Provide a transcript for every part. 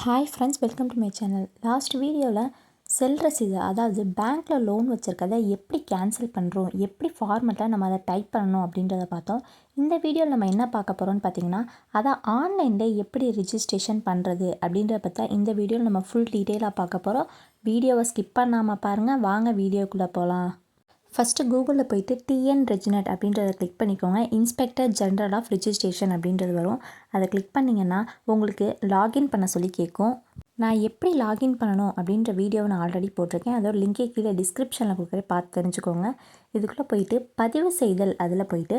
Hi friends welcome to my channel last வீடியோவில் செல் ரசீது அதாவது பேங்க்கில் லோன் வச்சுருக்கதை எப்படி கேன்சல் பண்ணுறோம் எப்படி ஃபார்மெட்டில் நம்ம அதை டைப் பண்ணணும் அப்படின்றத பார்த்தோம். இந்த வீடியோவில் நம்ம என்ன பார்க்க போகிறோம்னு பார்த்தீங்கன்னா அதை ஆன்லைனில் எப்படி ரிஜிஸ்ட்ரேஷன் பண்ணுறது அப்படின்றத பற்றி இந்த வீடியோவில் நம்ம ஃபுல் டீட்டெயிலாக பார்க்க போகிறோம் வீடியோவை ஸ்கிப் பண்ணாமல் பாருங்கள் வாங்க வீடியோக்குள்ளே போகலாம் ஃபஸ்ட்டு கூகுளில் போயிட்டு டிஎன் ரெஜினட் அப்படின்றத கிளிக் பண்ணிக்கோங்க. இன்ஸ்பெக்டர் ஜென்ரல் ஆஃப் ரிஜிஸ்ட்ரேஷன் அப்படின்றது வரும். அதை கிளிக் பண்ணிங்கன்னா உங்களுக்கு லாகின் பண்ண சொல்லி கேட்கும். நான் எப்படி லாகின் பண்ணணும் அப்படின்ற வீடியோவை நான் ஆல்ரெடி போட்டிருக்கேன். அதோட லிங்கே கீழே டிஸ்கிரிப்ஷனில் கொடுக்குற பார்த்து தெரிஞ்சுக்கோங்க. இதுக்குள்ளே போயிட்டு பதிவு செய்தல் அதில் போயிட்டு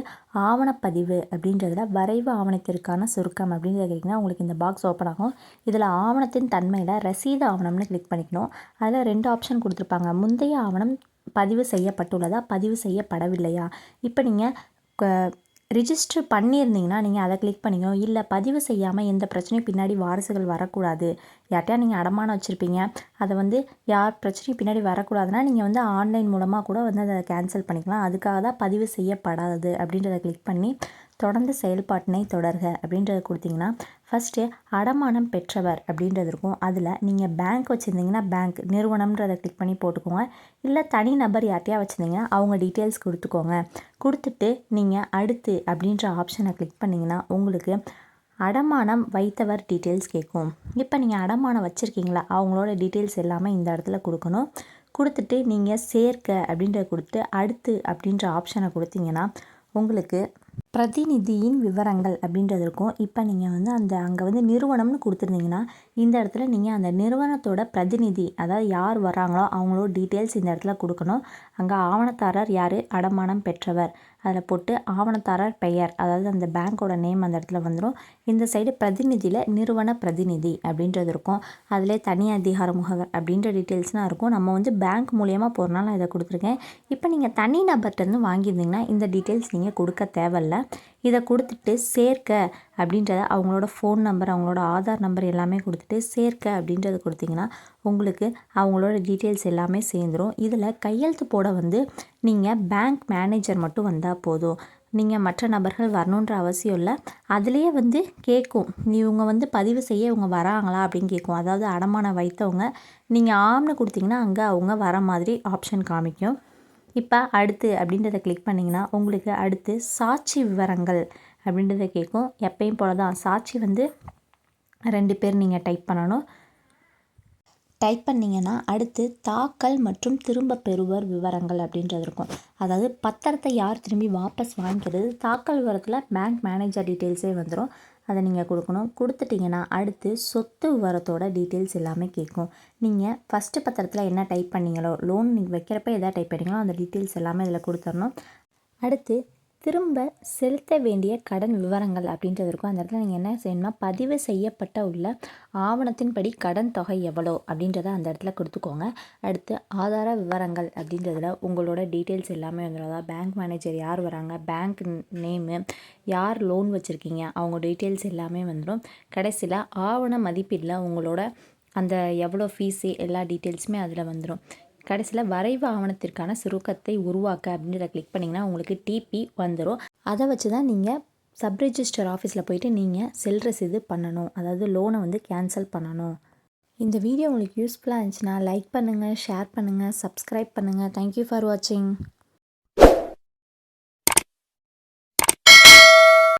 ஆவணப்பதிவு அப்படின்றதுல வரைவு ஆவணத்திற்கான சுருக்கம் அப்படின்றத கேட்டிங்கன்னா உங்களுக்கு இந்த பாக்ஸ் ஓப்பன் ஆகும். இதில் ஆவணத்தின் தன்மையில் ரசீது ஆவணம்னு கிளிக் பண்ணிக்கணும். அதில் ரெண்டு ஆப்ஷன் கொடுத்துருப்பாங்க. முந்தைய ஆவணம் பதிவு செய்யப்பட்டுள்ளதா? பதிவு செய்யப்படவில்லையா? இப்போ நீங்கள் ரிஜிஸ்டர் பண்ணியிருந்தீங்கன்னா நீங்கள் அதை கிளிக் பண்ணிக்கணும் இல்லை பதிவு செய்யாமல் எந்த பிரச்சனையும் பின்னாடி வாரிசுகள் வரக்கூடாது. யார்ட்டையா நீங்கள் அடமானம் வச்சுருப்பீங்க? அதை வந்து யார் பிரச்சனையும் பின்னாடி வரக்கூடாதுன்னா நீங்கள் வந்து ஆன்லைன் மூலமாக கூட வந்து அதை கேன்சல் பண்ணிக்கலாம். அதுக்காக தான் பதிவு செய்யப்படாது அப்படின்றத கிளிக் பண்ணி தொடர்ந்து செயல்பாட்டினை தொடர்க அப்படின்றத கொடுத்தீங்கன்னா ஃபஸ்ட்டு அடமானம் பெற்றவர் அப்படின்றது இருக்கும். அதில் நீங்கள் பேங்க் வச்சுருந்தீங்கன்னா பேங்க் நிறுவனம்ன்றதை கிளிக் பண்ணி போட்டுக்கோங்க. இல்லை தனி நபர் யார்ட்டையா வச்சுருந்தீங்கன்னா அவங்க டீட்டெயில்ஸ் கொடுத்துக்கோங்க. கொடுத்துட்டு நீங்கள் அடுத்து அப்படின்ற ஆப்ஷனை கிளிக் பண்ணிங்கன்னா உங்களுக்கு அடமானம் வைத்தவர் டீட்டெயில்ஸ் கேட்கும். இப்போ நீங்கள் அடமானம் வச்சுருக்கீங்களா அவங்களோட டீட்டெயில்ஸ் எல்லாமே இந்த இடத்துல கொடுக்கணும். கொடுத்துட்டு நீங்கள் சேர்க்க அப்படின்றத கொடுத்து அடுத்து அப்படின்ற ஆப்ஷனை கொடுத்தீங்கன்னா உங்களுக்கு பிரதிநிதியின் விவரங்கள் அப்படின்றது இருக்கும். இப்போ நீங்கள் வந்து அந்த அங்கே வந்து நிறுவனம்னு கொடுத்துருந்தீங்கன்னா இந்த இடத்துல நீங்கள் அந்த நிறுவனத்தோட பிரதிநிதி அதாவது யார் வராங்களோ அவங்களோட டீட்டெயில்ஸ் இந்த இடத்துல கொடுக்கணும். அங்கே ஆவணத்தாரர் யார்? அடமானம் பெற்றவர். அதில் போட்டு ஆவணத்தாரர் பெயர் அதாவது அந்த பேங்க்கோட நேம் அந்த இடத்துல வந்துடும் இந்த சைடு பிரதிநிதியில் நிறுவன பிரதிநிதி அப்படின்றது இருக்கும். அதிலே தனி அதிகார முகவர் அப்படின்ற டீட்டெயில்ஸ்லாம் இருக்கும். நம்ம வந்து பேங்க் மூலியமாக போகிறனால இதை கொடுத்துருக்கேன். இப்போ நீங்கள் தனி நபர்கிட்டருந்து வாங்கியிருந்தீங்கன்னா இந்த டீட்டெயில்ஸ் நீங்கள் கொடுக்க தேவையில்ல. இதை கொடுத்துட்டு சேர்க்க அப்படின்றத அவங்களோட ஃபோன் நம்பர் அவங்களோட ஆதார் நம்பர் எல்லாமே கொடுத்துட்டு சேர்க்க அப்படின்றத கொடுத்தீங்கன்னா உங்களுக்கு அவங்களோட டீட்டெயில்ஸ் எல்லாமே சேர்ந்துடும் இதில் கையெழுத்து போட வந்து நீங்கள் பேங்க் மேனேஜர் மட்டும் வந்தால் போதும். நீங்கள் மற்ற நபர்கள் வரணுன்ற அவசியம் இல்லை. அதுலேயே வந்து கேட்கும் இவங்க வந்து பதிவு செய்ய இவங்க வராங்களா அப்படின்னு கேட்கும் அதாவது அடமானம் வைத்தவங்க நீங்கள் ஆம்னு கொடுத்தீங்கன்னா அங்கே அவங்க வர மாதிரி ஆப்ஷன் காமிக்கும். இப்போ அடுத்து அப்படின்றத கிளிக் பண்ணிங்கன்னா உங்களுக்கு அடுத்து சாட்சி விவரங்கள் அப்படின்றத கேட்கும். எப்பயும் போல தான் சாட்சி வந்து ரெண்டு பேர் நீங்கள் டைப் பண்ணணும். டைப் பண்ணிங்கன்னா அடுத்து தாக்கல் மற்றும் திரும்ப பெறுவர் விவரங்கள் அப்படின்றது இருக்கும். அதாவது பத்திரத்தை யார் திரும்பி வாபஸ் வாங்கிக்கிறது தாக்கல் விவரத்தில் பேங்க் மேனேஜர் டீட்டெயில்ஸே வந்துடும் அதை நீங்கள் கொடுக்கணும். கொடுத்துட்டிங்கன்னா அடுத்து சொத்து விவரத்தோட டீட்டெயில்ஸ் எல்லாமே கேட்கும். நீங்கள் ஃபஸ்ட்டு பத்திரத்தில் என்ன டைப் பண்ணீங்களோ லோன் நீங்கள் வைக்கிறப்ப எதாவது டைப் பண்ணீங்களோ அந்த டீட்டெயில்ஸ் எல்லாமே இதில் கொடுத்துடணும். அடுத்து திரும்ப செலுத்த வேண்டிய கடன் விவரங்கள் அப்படின்றது இருக்கும். அந்த இடத்துல நீங்கள் என்ன செய்யணும்னா பதிவு செய்யப்பட்ட உள்ள ஆவணத்தின்படி கடன் தொகை எவ்வளோ அப்படின்றத அந்த இடத்துல கொடுத்துக்கோங்க. அடுத்து ஆதார விவரங்கள் அப்படின்றதுல உங்களோட டீட்டெயில்ஸ் எல்லாமே வந்துடும் அதாவது பேங்க் மேனேஜர் யார் வராங்க பேங்க் நேமு யார் லோன் வச்சுருக்கீங்க அவங்க டீட்டெயில்ஸ் எல்லாமே வந்துடும் கடைசியில் ஆவண மதிப்பீடில் உங்களோட அந்த எவ்வளோ ஃபீஸு எல்லா டீட்டெயில்ஸுமே அதில் வந்துடும் கடைசியில் வரைவு ஆவணத்திற்கான சுருக்கத்தை உருவாக்க அப்படின்றத கிளிக் பண்ணிங்கன்னா உங்களுக்கு டிபி வந்துடும் அதை வச்சு தான் நீங்கள் சப் ரிஜிஸ்டர் ஆஃபீஸில் போயிட்டு நீங்கள் செல் ரசீது பண்ணணும். அதாவது லோனை வந்து கேன்சல் பண்ணணும். இந்த வீடியோ உங்களுக்கு யூஸ்ஃபுல்லாக இருந்துச்சுன்னா லைக் பண்ணுங்கள் ஷேர் பண்ணுங்கள் சப்ஸ்கிரைப் பண்ணுங்கள் தேங்க்யூ ஃபார் வாட்சிங்